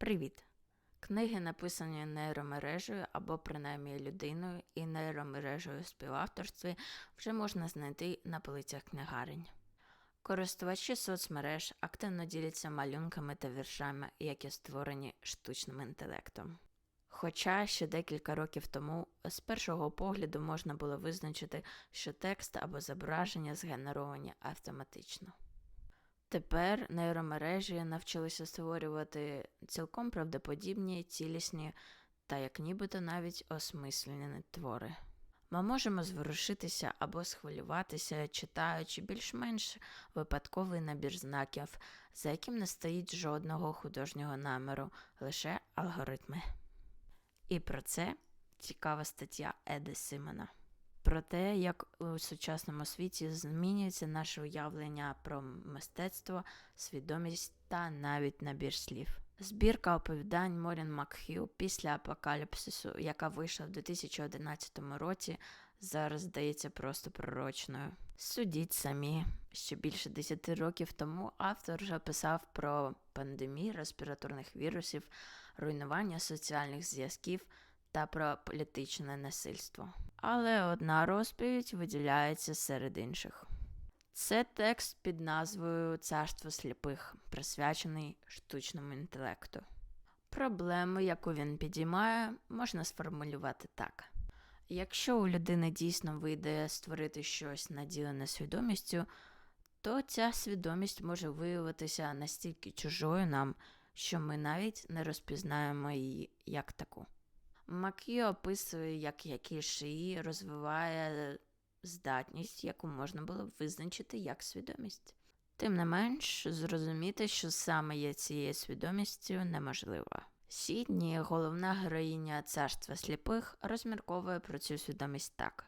Привіт! Книги, написані нейромережею або принаймні людиною і нейромережею співавторстві, вже можна знайти на полицях книгарень. Користувачі соцмереж активно діляться малюнками та віршами, які створені штучним інтелектом. Хоча ще декілька років тому з першого погляду можна було визначити, що текст або зображення згенеровані автоматично. Тепер нейромережі навчилися створювати цілком правдоподібні, цілісні та як нібито навіть осмислені твори. Ми можемо зворушитися або схвилюватися, читаючи більш-менш випадковий набір знаків, за яким не стоїть жодного художнього наміру, лише алгоритми. І про це цікава стаття Еди Симона. Про те, як у сучасному світі змінюється наше уявлення про мистецтво, свідомість та навіть набір слів. Збірка оповідань Морін Макхю після апокаліпсису, яка вийшла в 2011 році, зараз здається просто пророчною. Судіть самі, що більше 10 років тому автор вже писав про пандемії респіраторних вірусів, руйнування соціальних зв'язків та про політичне насильство. Але одна розповідь виділяється серед інших. Це текст під назвою Царство сліпих, присвячений штучному інтелекту. Проблему, яку він підіймає, можна сформулювати так: якщо у людини дійсно вийде створити щось наділене свідомістю, то ця свідомість може виявитися настільки чужою нам, що ми навіть не розпізнаємо її як таку. Макіо описує, як який розвиває здатність, яку можна було визначити як свідомість. Тим не менш, зрозуміти, що саме є цією свідомістю, неможливо. Сідні, головна героїня царства сліпих, розмірковує про цю свідомість так.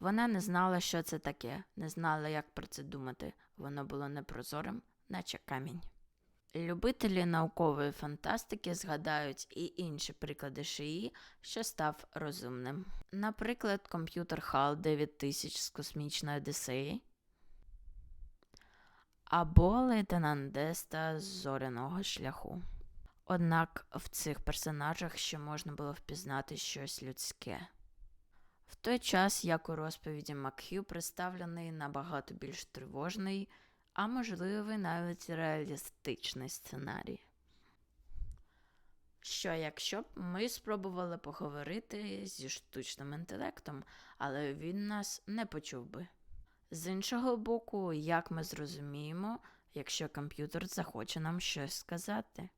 Вона не знала, що це таке, не знала, як про це думати. Воно було непрозорим, наче камінь. Любителі наукової фантастики згадають і інші приклади шиї, що став розумним. Наприклад, комп'ютер HAL 9000 з космічної Одіссеї або лейтенант Деста з зоряного шляху. Однак в цих персонажах ще можна було впізнати щось людське. В той час, як у розповіді Макхю представлений набагато більш тривожний а можливий навіть реалістичний сценарій. Що, якщо б ми спробували поговорити зі штучним інтелектом, але він нас не почув би. З іншого боку, як ми зрозуміємо, якщо комп'ютер захоче нам щось сказати?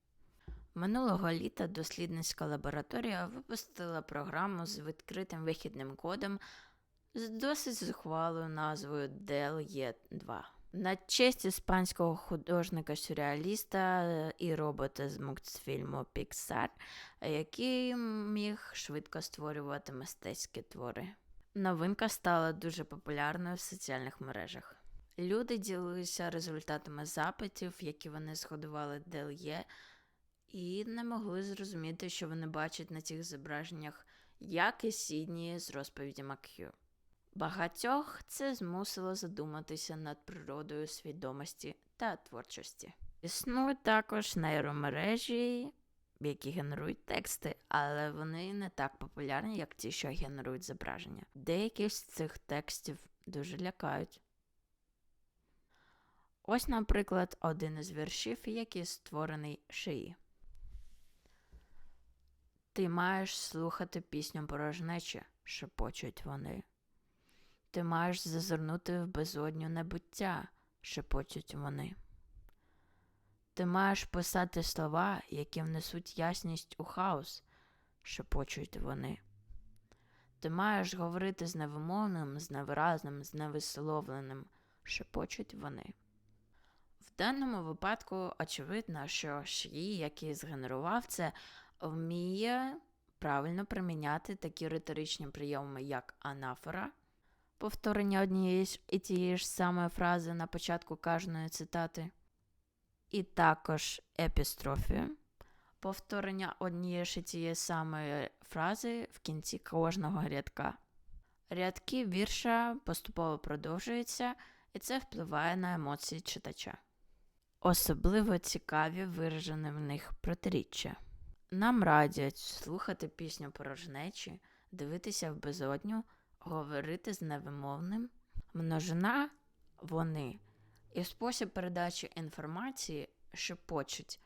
Минулого літа дослідницька лабораторія випустила програму з відкритим вихідним кодом з досить зухвалою назвою Dell E2. На честь іспанського художника-сюрреаліста і робота з мультфільму Pixar, який міг швидко створювати мистецькі твори. Новинка стала дуже популярною в соціальних мережах. Люди ділилися результатами запитів, які вони згодували DLE, і не могли зрозуміти, що вони бачать на цих зображеннях, як і Сідні з розповіді Мак'ю. Багатьох це змусило задуматися над природою свідомості та творчості. Існують також нейромережі, які генерують тексти, але вони не так популярні, як ті, що генерують зображення. Деякі з цих текстів дуже лякають. Ось, наприклад, один із віршів, який створений шиї. Ти маєш слухати пісню порожнечі, шепочуть вони. Ти маєш зазирнути в безодню небуття, шепочуть вони. Ти маєш писати слова, які внесуть ясність у хаос, шепочуть вони. Ти маєш говорити з невимовним, з невиразним, з невисловленим, шепочуть вони. В даному випадку очевидно, що Ші, який згенерував це, вміє правильно приміняти такі риторичні прийоми, як анафора повторення однієї і тієї ж самої фрази на початку кожної цитати, і також епістрофію, повторення однієї ж і тієї самої фрази в кінці кожного рядка. Рядки вірша поступово продовжуються, і це впливає на емоції читача. Особливо цікаві виражені в них протиріччя. Нам радять слухати пісню порожнечі, дивитися в безодню, говорити з невимовним. Множина вони і спосіб передачі інформації шепочуть,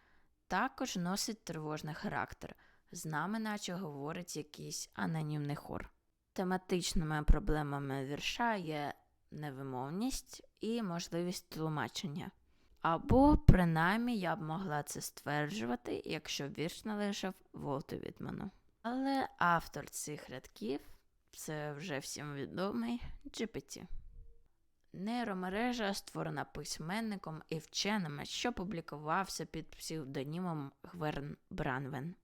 також носить тривожний характер. З нами наче говорить якийсь анонімний хор. Тематичними проблемами вірша є невимовність і можливість тлумачення. Або, принаймні, я б могла це стверджувати, якщо вірш належав Волту Вітману. Але автор цих рядків це вже всім відомий GPT. Нейромережа створена письменником і вченими, що публікувався під псевдонімом Гверн Бранвен.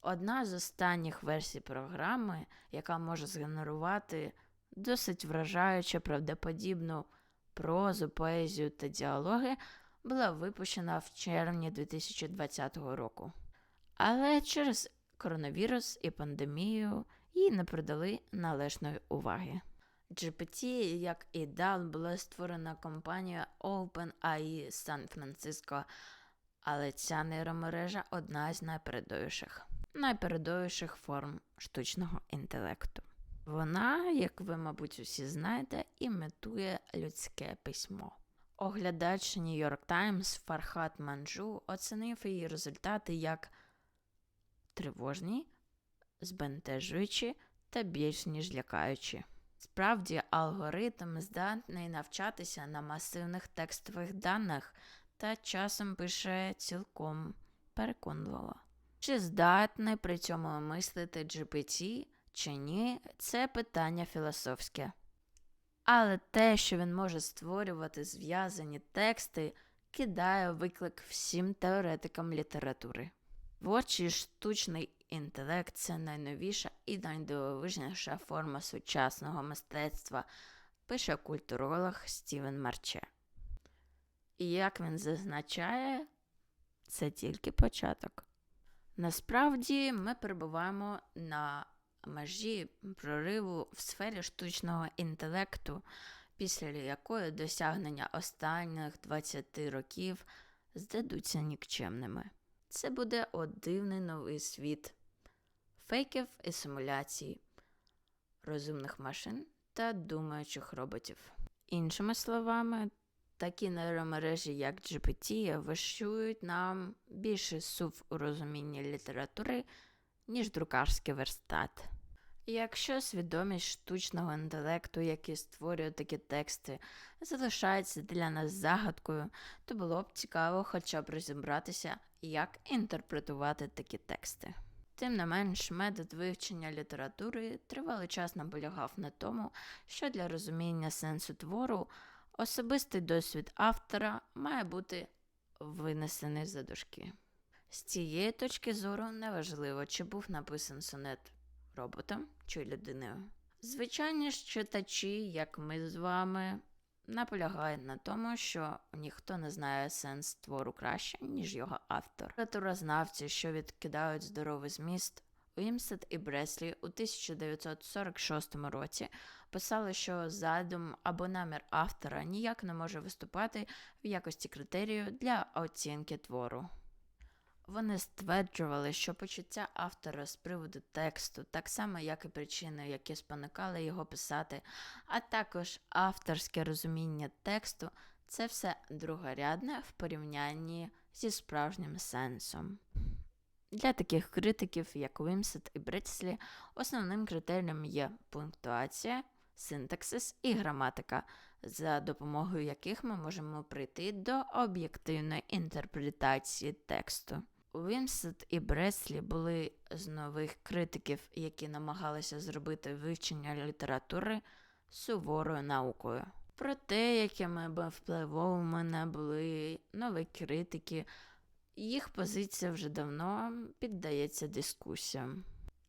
Одна з останніх версій програми, яка може згенерувати досить вражаюче правдоподібну прозу, поезію та діалоги, була випущена в червні 2020 року. Але через коронавірус і пандемію їй не придали належної уваги. GPT, як і DAL, була створена компанією OpenAI Сан-Франциско, але ця нейромережа одна з найпередовіших, найпередовіших форм штучного інтелекту. Вона, як ви, мабуть, усі знаєте, імітує людське письмо. Оглядач York Times Фархат Манджу оцінив її результати як тривожні, збентежуючі та більш ніж лякаючі. Справді, алгоритм здатний навчатися на масивних текстових даних та часом пише цілком переконливо. Чи здатний при цьому мислити GPT чи ні, це питання філософське. Але те, що він може створювати зв'язані тексти, кидає виклик всім теоретикам літератури. Творчий штучний інтелект це найновіша і найдивовижніша форма сучасного мистецтва, пише культуролог Стівен Марче. І як він зазначає, це тільки початок. Насправді ми перебуваємо на межі прориву в сфері штучного інтелекту, після якої досягнення останніх 20 років здадуться нікчемними. Це буде дивний новий світ фейків і симуляцій, розумних машин та думаючих роботів. Іншими словами, такі нейромережі, як GPT, вищують нам більше сув у розумінні літератури, ніж друкарський верстат. Якщо свідомість штучного інтелекту, який створює такі тексти, залишається для нас загадкою, то було б цікаво хоча б розібратися, як інтерпретувати такі тексти. Тим не менш, метод вивчення літератури тривалий час наполягав на тому, що для розуміння сенсу твору особистий досвід автора має бути винесений за дошки. З цієї точки зору неважливо, чи був написаний сонет роботом чи людиною. Звичайні ж читачі, як ми з вами, наполягають на тому, що ніхто не знає сенс твору краще, ніж його автор. Літературознавці, що відкидають здоровий зміст, Уімсет і Бреслі у 1946 році писали, що задум або намір автора ніяк не може виступати в якості критерію для оцінки твору. Вони стверджували, що почуття автора з приводу тексту, так само, як і причини, які спонукали його писати, а також авторське розуміння тексту, це все другорядне в порівнянні зі справжнім сенсом. Для таких критиків, як Вімсет і Бретслі, основним критерієм є пунктуація, синтаксис і граматика, за допомогою яких ми можемо прийти до об'єктивної інтерпретації тексту. Вінсет і Бреслі були з нових критиків, які намагалися зробити вивчення літератури суворою наукою. Проте, якими впливовими не були нові критики, їх позиція вже давно піддається дискусіям.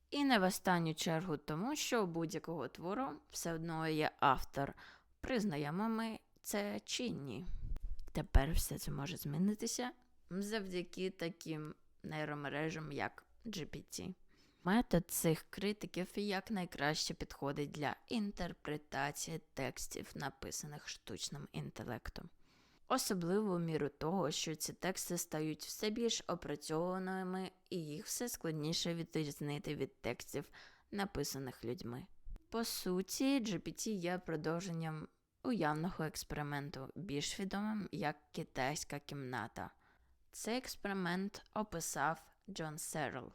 І не в останню чергу тому, що у будь-якого твору все одно є автор, признаємо ми це чи ні. Тепер все це може змінитися завдяки таким нейромережам, як GPT. Метод цих критиків якнайкраще підходить для інтерпретації текстів, написаних штучним інтелектом. Особливо в міру того, що ці тексти стають все більш опрацьованими і їх все складніше відрізнити від текстів, написаних людьми. По суті, GPT є продовженням уявного експерименту, більш відомим як китайська кімната. Цей експеримент описав Джон Серл.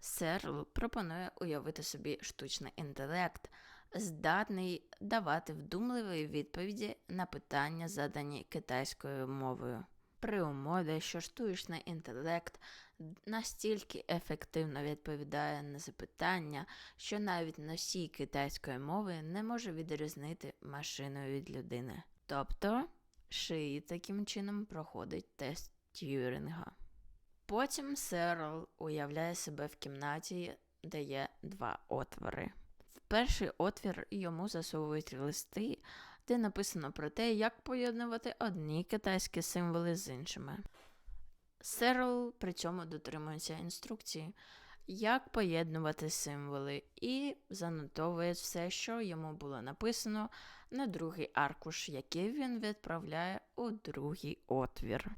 Серл пропонує уявити собі штучний інтелект, здатний давати вдумливі відповіді на питання, задані китайською мовою. При умові, що штучний інтелект настільки ефективно відповідає на запитання, що навіть носій китайської мови не може відрізнити машину від людини. Тобто, шиї таким чином проходить тест Т'юрінга. Потім Серл уявляє себе в кімнаті, де є два отвори. В перший отвір йому засовують листи, де написано про те, як поєднувати одні китайські символи з іншими. Серл при цьому дотримується інструкції, як поєднувати символи, і занотовує все, що йому було написано на другий аркуш, який він відправляє у другий отвір.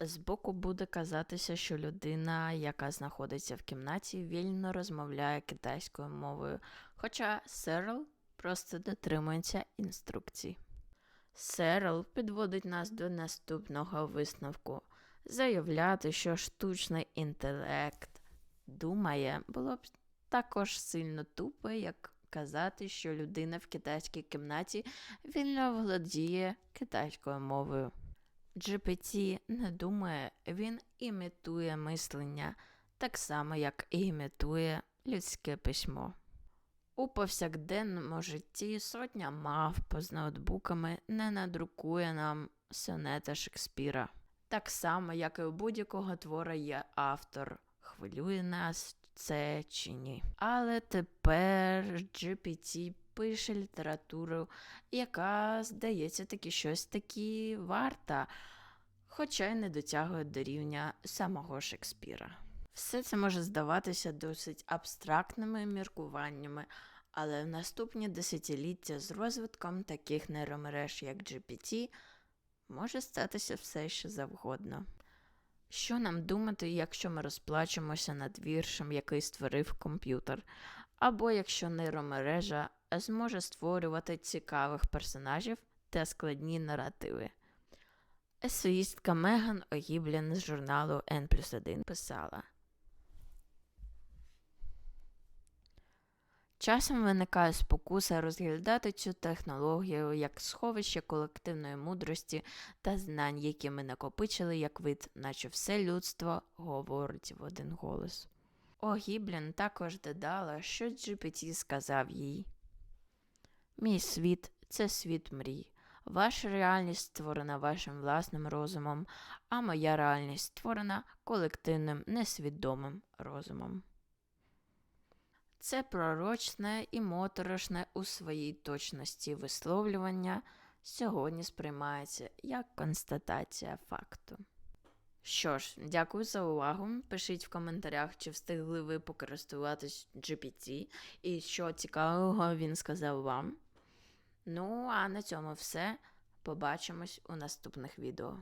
Збоку буде казатися, що людина, яка знаходиться в кімнаті, вільно розмовляє китайською мовою, хоча Серл просто дотримується інструкцій. Серл підводить нас до наступного висновку. Заявляти, що штучний інтелект думає, було б також сильно тупо, як казати, що людина в китайській кімнаті вільно володіє китайською мовою. GPT не думає, він імітує мислення, так само, як і імітує людське письмо. У повсякденному житті сотня мавп з ноутбуками не надрукує нам сонета Шекспіра. Так само, як і у будь-якого твора є автор, хвилює нас це чи ні. Але тепер GPT пише літературу, яка, здається, таки щось таки варта, хоча й не дотягує до рівня самого Шекспіра. Все це може здаватися досить абстрактними міркуваннями, але в наступні десятиліття з розвитком таких нейромереж, як GPT, може статися все що завгодно. Що нам думати, якщо ми розплачемося над віршем, який створив комп'ютер, або якщо нейромережа зможе створювати цікавих персонажів та складні наративи? Есеїстка Меган Огіблін з журналу N плюс 1 писала. Часом виникає спокуса розглядати цю технологію як сховище колективної мудрості та знань, які ми накопичили як вид, наче все людство говорить в один голос. Огіблін також додала, що GPT сказав їй Мій світ це світ мрій. Ваша реальність створена вашим власним розумом, а моя реальність створена колективним несвідомим розумом. Це пророчне і моторошне у своїй точності висловлювання сьогодні сприймається як констатація факту. Що ж, дякую за увагу. Пишіть в коментарях, чи встигли ви покористуватись GPT і що цікавого він сказав вам. Ну, а на цьому все. Побачимось у наступних відео.